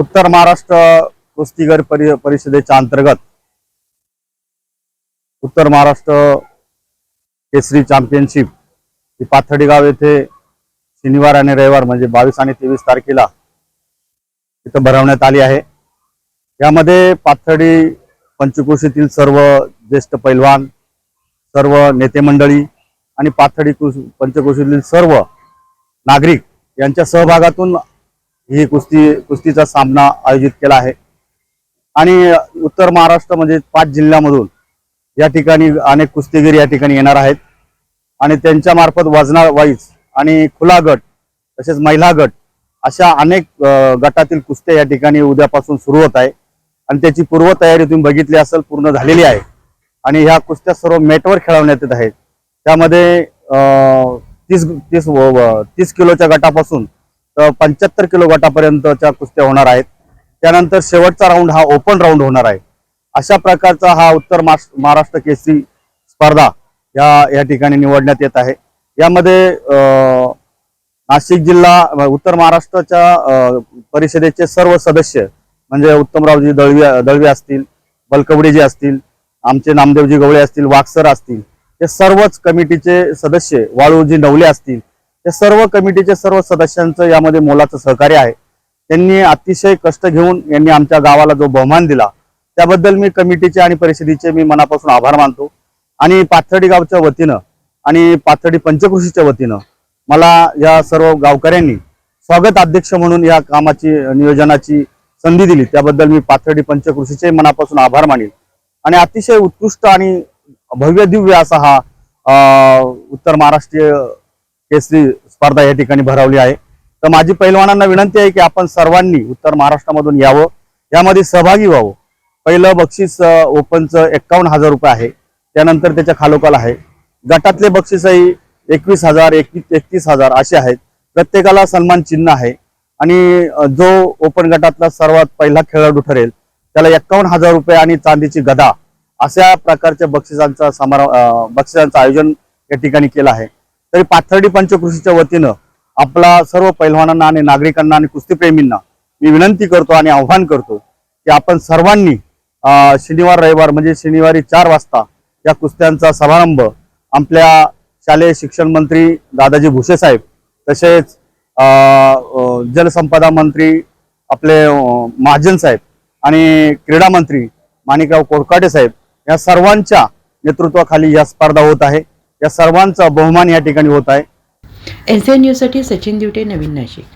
उत्तर महाराष्ट्र कुस्तीगर परि परिषदेच्या अंतर्गत उत्तर महाराष्ट्र केसरी चॅम्पियनशिप ही पाथडीगाव येथे शनिवार आणि रविवार म्हणजे बावीस आणि तेवीस तारखेला इथं भरवण्यात आली आहे. यामध्ये पाथडी पंचकोशीतील सर्व ज्येष्ठ पैलवान सर्व नेते मंडळी आणि पाथडी कुस- पंचकोशीतील सर्व नागरिक यांच्या सहभागातून ही कुस्ती कुस्तीचा सामना आयोजित केला आहे. आणि उत्तर महाराष्ट्र म्हणजे पाच जिल्ह्यामधून या ठिकाणी अनेक कुस्तीगीर या ठिकाणी येणार आहेत. आणि त्यांच्या मार्फत वजना वाईज आणि खुला गट तसेच महिला गट अशा अनेक गटातील कुस्त्या या ठिकाणी उद्यापासून सुरू होत आहे. आणि त्याची पूर्वतयारी तुम्ही बघितली असेल पूर्ण झालेली आहे. आणि ह्या कुस्त्या सर्व मेटवर खेळवण्यात येत आहेत. त्यामध्ये तीस तीस व- तीस किलोच्या गटापासून पंच्याहत्तर किलो गटापर्यंतच्या कुस्त्या होणार आहेत. त्यानंतर शेवटचा राऊंड हा ओपन राऊंड होणार आहे. अशा प्रकारचा हा उत्तर महाराष्ट्र केसरी स्पर्धा या या ठिकाणी निवडण्यात येत आहे. यामध्ये नाशिक जिल्हा उत्तर महाराष्ट्राच्या परिषदेचे सर्व सदस्य म्हणजे उत्तमरावजी दळवी दळवी असतील बलकवडेजी असतील आमचे नामदेवजी गवळे असतील वाक्सर असतील हे सर्वच कमिटीचे सदस्य वाळूजी नवले असतील या सर्व कमिटीचे सर्व सदस्यांचं यामध्ये मोलाचं सहकार्य आहे. त्यांनी अतिशय कष्ट घेऊन यांनी आमच्या गावाला जो बहुमान दिला त्याबद्दल मी कमिटीचे आणि परिषदेचे मी मनापासून आभार मानतो. आणि पाथर्डी गावच्या वतीनं आणि पाथर्डी पंचकृषीच्या वतीनं मला या सर्व गावकऱ्यांनी स्वागत अध्यक्ष म्हणून या कामाची नियोजनाची संधी दिली. त्याबद्दल मी पाथर्डी पंचकृषीचे मनापासून आभार मानेल आणि अतिशय उत्कृष्ट आणि भव्य दिव्य असा हा उत्तर महाराष्ट्रीय केसरी स्पर्धा या ठिकाणी भरवली आहे. तर माझी पैलवानांना विनंती आहे की आपण सर्वांनी उत्तर महाराष्ट्रामधून यावं. यामध्ये सहभागी व्हावं. पहिलं बक्षीस ओपनचं एक्कावन्न हजार रुपये आहे. त्यानंतर त्याच्या खालोखाल आहे. गटातले बक्षीसही एकवीस हजार एकवीस एकतीस हजार असे आहेत. प्रत्येकाला सन्मान चिन्ह आहे. आणि जो ओपन गटातला सर्वात पहिला खेळाडू ठरेल त्याला एक्कावन्न हजार रुपये आणि चांदीची गदा अशा प्रकारच्या बक्षिसांचा समारोह बक्षिसांचं आयोजन या ठिकाणी केलं आहे. तरी पाथर्डी पंचकृषीच्या वतीनं आपला सर्व पैलवानांना आणि नागरिकांना आणि कुस्तीप्रेमींना मी विनंती करतो आणि आव्हान करतो की आपण सर्वांनी शनिवार रविवार म्हणजे शनिवारी चार वाजता या कुस्त्यांचा समारंभ आपल्या शालेय शिक्षण मंत्री दादाजी भुसे साहेब तसेच जलसंपदा मंत्री आपले महाजन साहेब आणि क्रीडा मंत्री माणिकराव कोरकाटे साहेब या सर्वांच्या नेतृत्वाखाली या स्पर्धा होत आहे. या सर्वांचा बहुमान या ठिकाणी होत आहे. एन सी एन न्यूजसाठी सचिन दिवटे नवीन नाशिक.